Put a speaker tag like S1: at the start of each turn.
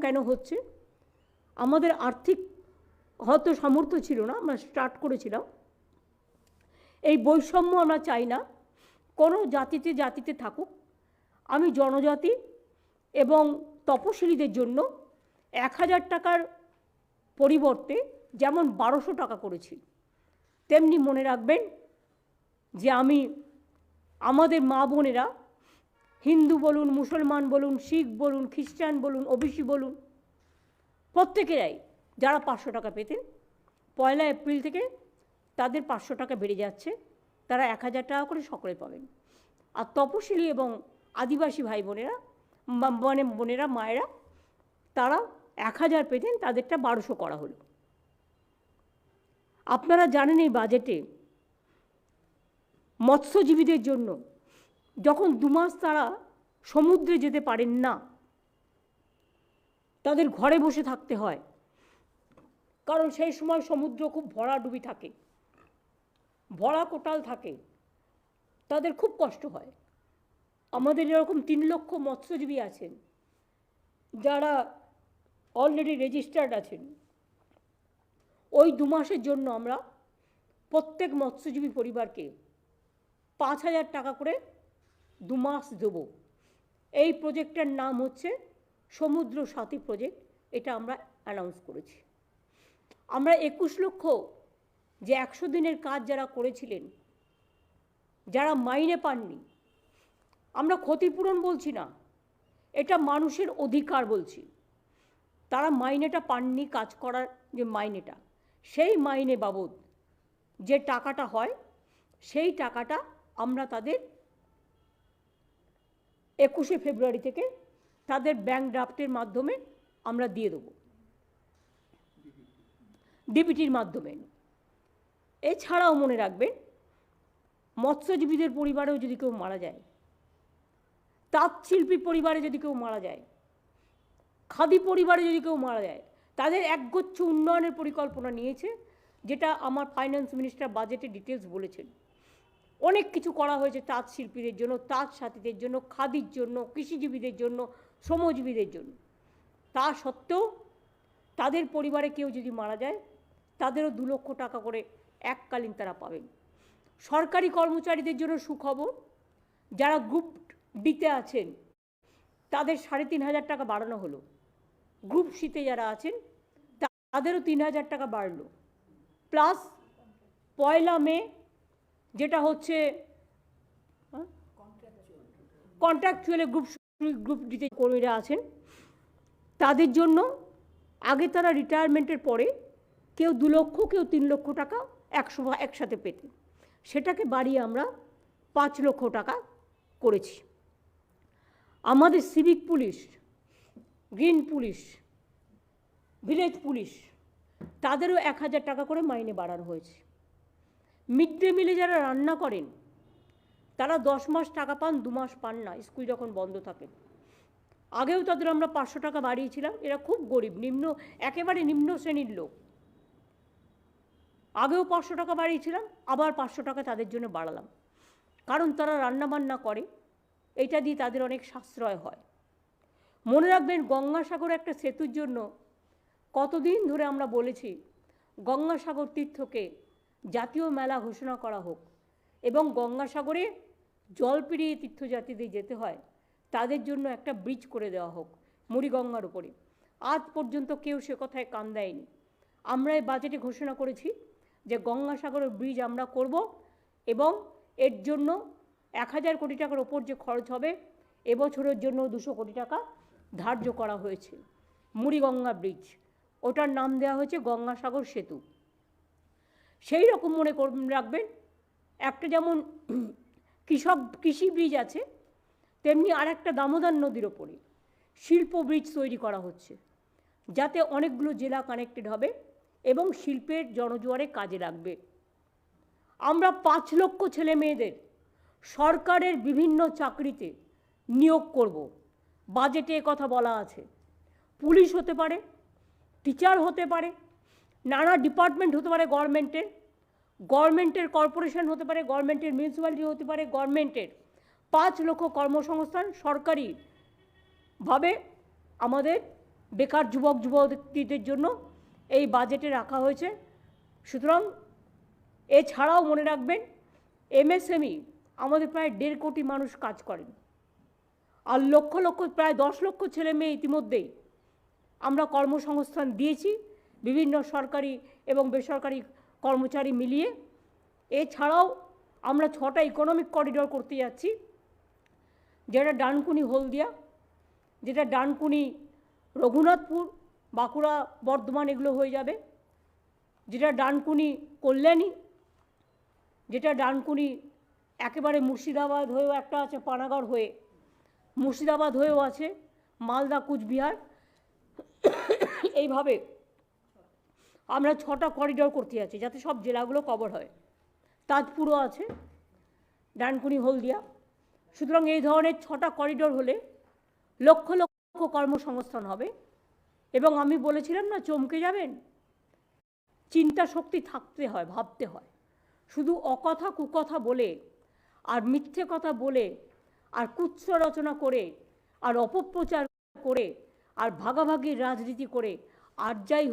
S1: কেন হচ্ছে? আমাদের আর্থিক হয়তো সামর্থ্য ছিল না, আমরা স্টার্ট করেছিলাম। এই বৈষম্য আমরা চাই না। কোনো জাতিতে জাতিতে থাকুক। আমি জনজাতি এবং তপশিলীদের জন্য এক হাজার টাকার পরিবর্তে যেমন বারোশো টাকা করেছি, তেমনি মনে রাখবেন যে আমি, আমাদের মা বোনেরা হিন্দু বলুন, মুসলমান বলুন, শিখ বলুন, খ্রিস্টান বলুন, ওবিসি বলুন, প্রত্যেকেরাই যারা পাঁচশো টাকা পেতেন, পয়লা এপ্রিল থেকে তাদের পাঁচশো টাকা বেড়ে যাচ্ছে, তারা এক হাজার টাকা করে সকলে পাবেন। আর তপশিলি এবং আদিবাসী ভাই বোনেরা মানে বোনেরা, মায়েরা, তারা এক হাজার পেতেন, তাদেরটা বারোশো করা হলো। আপনারা জানেন এই বাজেটে মৎস্যজীবীদের জন্য যখন দুমাস তারা সমুদ্রে যেতে পারেন না, তাদের ঘরে বসে থাকতে হয়। কারণ সেই সময় সমুদ্র খুব ভরাডুবি থাকে, ভরা কোটাল থাকে, তাদের খুব কষ্ট হয়। আমাদের এরকম তিন লক্ষ মৎস্যজীবী আছেন, যারা অলরেডি রেজিস্টার্ড আছেন। ওই দু মাসের জন্য আমরা প্রত্যেক মৎস্যজীবী পরিবারকে পাঁচ হাজার টাকা করে দু মাস দেব। এই প্রজেক্টের নাম হচ্ছে সমুদ্র সাথী প্রজেক্ট। এটা আমরা অ্যানাউন্স করেছি। আমরা একুশ লক্ষ যে একশো দিনের কাজ যারা করেছিলেন, যারা মাইনে পাননি, আমরা ক্ষতিপূরণ বলছি না। এটা মানুষের অধিকার বলছি। তারা মাইনেটা পাননি, কাজ করার যে মাইনেটা, সেই মাইনে বাবদ যে টাকাটা হয়, সেই টাকাটা আমরা তাদের একুশে ফেব্রুয়ারি থেকে তাদের ব্যাংক ড্রাফটের মাধ্যমে আমরা দিয়ে দেবো। ডিবিটির মাধ্যমে। এছাড়াও মনে রাখবেন, মৎস্যজীবীদের পরিবারেও যদি কেউ মারা যায় তাঁত শিল্পী পরিবারে যদি কেউ মারা যায়, খাদি পরিবারে যদি কেউ মারা যায়, তাদের একগুচ্ছ উন্নয়নের পরিকল্পনা নিয়েছে, যেটা আমার ফাইন্যান্স মিনিস্টার বাজেটে ডিটেলস বলেছেন। অনেক কিছু করা হয়েছে তাঁত শিল্পীদের জন্য, তাঁত সাথীদের জন্য, খাদির জন্য, কৃষিজীবীদের জন্য, শ্রমজীবীদের জন্য। তা সত্ত্বেও তাদের পরিবারে কেউ যদি মারা যায়, তাদেরও দু লক্ষ টাকা করে এককালীন তারা পাবেন। সরকারি কর্মচারীদের জন্য সুখবর, যারা গ্রুপ ডিতে আছেন, তাদের সাড়ে তিন হাজার টাকা বাড়ানো হলো। গ্রুপ সিতে যারা আছেন, তাদেরও তিন হাজার টাকা বাড়লো। প্লাস পয়লা মে যেটা হচ্ছে কন্ট্রাকচুয়ালে গ্রুপ গ্রুপ ডিতে কর্মীরা আছেন। তাদের জন্য আগে তারা রিটায়ারমেন্টের পরে কেউ দু লক্ষ, কেউ তিন লক্ষ টাকা একশো একসাথে পেতেন। সেটাকে বাড়িয়ে আমরা পাঁচ লক্ষ টাকা করেছি। আমাদের civic police green police village police তাদেরও এক হাজার টাকা করে মাইনে বাড়ানো হয়েছে। মিড ডে মিলে যারা রান্না করেন, তারা দশ মাস টাকা পান, দু মাস পান না, স্কুল যখন বন্ধ থাকে। আগেও তাদের আমরা পাঁচশো টাকা বাড়িয়েছিলাম, এরা খুব গরিব, নিম্ন, একেবারে নিম্ন শ্রেণির লোক। আগেও পাঁচশো টাকা বাড়িয়েছিলাম, আবার পাঁচশো টাকা তাদের জন্য বাড়ালাম। কারণ তারা রান্নাবান্না করে, এটা দিয়ে তাদের অনেক সাশ্রয় হয়। মনে রাখবেন, গঙ্গাসাগর একটা সেতুর জন্য কতদিন ধরে আমরা বলেছি, গঙ্গাসাগর তীর্থকে জাতীয় মেলা ঘোষণা করা হোক এবং গঙ্গাসাগরে জল পেরিয়ে তীর্থযাত্রীদের যেতে হয়, তাদের জন্য একটা ব্রিজ করে দেওয়া হোক মুড়িগঙ্গার উপরে। আজ পর্যন্ত কেউ সে কথায় কান দেয়নি। আমরা এই বাজেটে ঘোষণা করেছি যে গঙ্গাসাগরের ব্রিজ আমরা করব এবং এর জন্য এক হাজার কোটি টাকার ওপর যে খরচ হবে, এবছরের জন্য দুশো কোটি টাকা ধার্য করা হয়েছে। মুড়িগঙ্গা ব্রিজ ওটার নাম দেওয়া হয়েছে গঙ্গাসাগর সেতু। সেই রকম মনে কর, রাখবেন। একটা যেমন কৃষক, কৃষি ব্রিজ আছে, তেমনি আর একটা দামোদর নদীর ওপরে শিল্প ব্রিজ তৈরি করা হচ্ছে, যাতে অনেকগুলো জেলা কানেক্টেড হবে এবং শিল্পের জনজোয়ারে কাজে লাগবে। আমরা পাঁচ লক্ষ ছেলে মেয়েদের সরকারের বিভিন্ন চাকরিতে নিয়োগ করব। বাজেটে কথা বলা আছে। পুলিশ হতে পারে, টিচার হতে পারে নানা ডিপার্টমেন্ট হতে পারে গভর্নমেন্টের গভর্নমেন্টের কর্পোরেশন হতে পারে, গভর্নমেন্টের মিউনিসিপ্যালিটি হতে পারে, গভর্নমেন্টের পাঁচ লক্ষ কর্মসংস্থান সরকারিভাবে আমাদের বেকার যুবক যুবতীদের জন্য এই বাজেটে রাখা হয়েছে। সুতরাং এছাড়াও মনে রাখবেন এমএসএমই আমাদের প্রায় দেড় কোটি মানুষ কাজ করেন। আর লক্ষ লক্ষ, প্রায় দশ লক্ষ ছেলে মেয়ে ইতিমধ্যেই আমরা কর্মসংস্থান দিয়েছি। বিভিন্ন সরকারি এবং বেসরকারি কর্মচারী মিলিয়ে। এছাড়াও আমরা ছটা ইকোনমিক করিডোর করতে যাচ্ছি। যেটা ডানকুনি, হলদিয়া, যেটা ডানকুনি, রঘুনাথপুর, বাঁকুড়া, বর্ধমান এগুলো হয়ে যাবে। যেটা ডানকুনি, কল্যাণী, যেটা ডানকুনি একেবারে মুর্শিদাবাদ হয়েও একটা আছে, পানাগড় হয়ে। মুর্শিদাবাদ হয়েও আছে, মালদা, কুচবিহার। এইভাবে আমরা ছটা করিডোর করতে যাচ্ছি, যাতে সব জেলাগুলো কভার হয়। তাজপুরও আছে, ডানকুনি, হলদিয়া। সুতরাং এই ধরনের ছটা করিডোর হলে লক্ষ লক্ষ কর্মসংস্থান হবে। এবং আমি বলেছিলাম না, চমকে যাবেন? চিন্তা শক্তি থাকতে হয়, ভাবতে হয়। শুধু অকথা কুকথা বলে, আর মিথ্যে কথা বলে, আর কুৎস রচনা করে, আর অপপ্রচার করে, আর ভাগাভাগির রাজনীতি করে, আর যাই